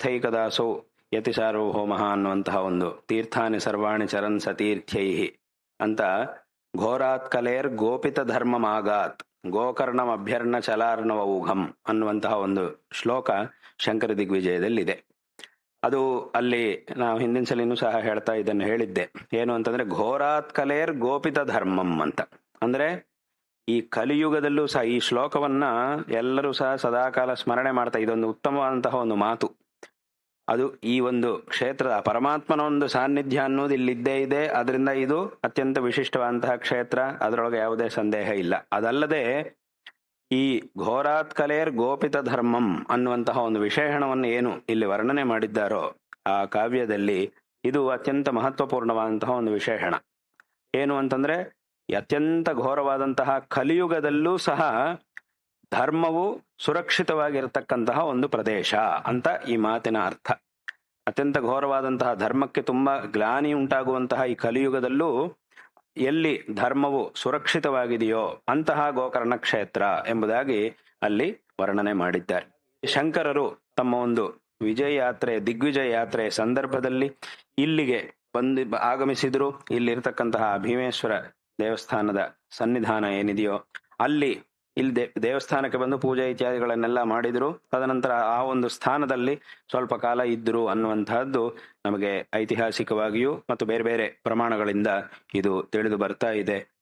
ಅಥೈಕದಾಸೌ ಯತಿ ಸಾರ್ವಭೌಮ ಅನ್ನುವಂತಹ ಒಂದು ತೀರ್ಥಾನಿ ಸರ್ವಾಣಿ ಚರನ್ ಸತೀರ್ಥ್ಯೈ ಅಂತ ಘೋರಾತ್ ಕಲೇರ್ ಗೋಪಿತ ಧರ್ಮಮಾಗಾತ್ ಗೋಕರ್ಣಂ ಅಭ್ಯರ್ಣ ಚಲಾರ್ಣವ ಊಘಂ ಅನ್ನುವಂತಹ ಒಂದು ಶ್ಲೋಕ ಶಂಕರ ದಿಗ್ವಿಜಯದಲ್ಲಿದೆ. ಅದು ಅಲ್ಲಿ ನಾವು ಹಿಂದಿನ ಸಲಿನೂ ಸಹ ಹೇಳ್ತಾ ಇದನ್ನು ಹೇಳಿದ್ದೆ. ಏನು ಅಂತಂದ್ರೆ ಘೋರಾತ್ ಕಲೇರ್ ಗೋಪಿತ ಧರ್ಮಂ ಅಂತ. ಅಂದ್ರೆ ಈ ಕಲಿಯುಗದಲ್ಲೂ ಸಹ ಈ ಶ್ಲೋಕವನ್ನ ಎಲ್ಲರೂ ಸಹ ಸದಾಕಾಲ ಸ್ಮರಣೆ ಮಾಡ್ತಾ ಇದೊಂದು ಉತ್ತಮವಾದಂತಹ ಒಂದು ಮಾತು. ಅದು ಈ ಒಂದು ಕ್ಷೇತ್ರದ ಪರಮಾತ್ಮನ ಒಂದು ಸಾನ್ನಿಧ್ಯ ಅನ್ನೋದು ಇಲ್ಲಿದ್ದೇ ಇದೆ. ಅದರಿಂದ ಇದು ಅತ್ಯಂತ ವಿಶಿಷ್ಟವಾದಂತಹ ಕ್ಷೇತ್ರ. ಅದರೊಳಗೆ ಯಾವುದೇ ಸಂದೇಹ ಇಲ್ಲ. ಅದಲ್ಲದೆ ಈ ಘೋರಾತ್ ಕಲೇರ್ ಗೋಪಿತ ಧರ್ಮಂ ಅನ್ನುವಂತಹ ಒಂದು ವಿಶೇಷಣವನ್ನು ಏನು ಇಲ್ಲಿ ವರ್ಣನೆ ಮಾಡಿದ್ದಾರೋ ಆ ಕಾವ್ಯದಲ್ಲಿ ಇದು ಅತ್ಯಂತ ಮಹತ್ವಪೂರ್ಣವಾದಂತಹ ಒಂದು ವಿಶೇಷಣ. ಏನು ಅಂತಂದ್ರೆ ಅತ್ಯಂತ ಘೋರವಾದಂತಹ ಕಲಿಯುಗದಲ್ಲೂ ಸಹ ಧರ್ಮವು ಸುರಕ್ಷಿತವಾಗಿರತಕ್ಕಂತಹ ಒಂದು ಪ್ರದೇಶ ಅಂತ ಈ ಮಾತಿನ ಅರ್ಥ. ಅತ್ಯಂತ ಘೋರವಾದಂತಹ ಧರ್ಮಕ್ಕೆ ತುಂಬ ಗ್ಲಾನಿ ಉಂಟಾಗುವಂತಹ ಈ ಕಲಿಯುಗದಲ್ಲೂ ಎಲ್ಲಿ ಧರ್ಮವು ಸುರಕ್ಷಿತವಾಗಿದೆಯೋ ಅಂತಹ ಗೋಕರ್ಣ ಕ್ಷೇತ್ರ ಎಂಬುದಾಗಿ ಅಲ್ಲಿ ವರ್ಣನೆ ಮಾಡಿದ್ದಾರೆ. ಶಂಕರರು ತಮ್ಮ ಒಂದು ವಿಜಯ ಯಾತ್ರೆ, ದಿಗ್ವಿಜಯ ಯಾತ್ರೆ ಸಂದರ್ಭದಲ್ಲಿ ಇಲ್ಲಿಗೆ ಬಂದು ಆಗಮಿಸಿದ್ರು. ಇಲ್ಲಿರ್ತಕ್ಕಂತಹ ಭೀಮೇಶ್ವರ ದೇವಸ್ಥಾನದ ಸನ್ನಿಧಾನ ಏನಿದೆಯೋ ಅಲ್ಲಿ ಇಲ್ಲಿ ದೇ, ದೇವಸ್ಥಾನಕ್ಕೆ ಬಂದು ಪೂಜೆ ಇತ್ಯಾದಿಗಳನ್ನೆಲ್ಲ ಮಾಡಿದ್ರು. ತದನಂತರ ಆ ಒಂದು ಸ್ಥಾನದಲ್ಲಿ ಸ್ವಲ್ಪ ಕಾಲ ಇದ್ದರು ಅನ್ನುವಂತಹದ್ದು ನಮಗೆ ಐತಿಹಾಸಿಕವಾಗಿಯೂ ಮತ್ತು ಬೇರೆ ಬೇರೆ ಪ್ರಮಾಣಗಳಿಂದ ಇದು ತಿಳಿದು ಬರ್ತಾ ಇದೆ.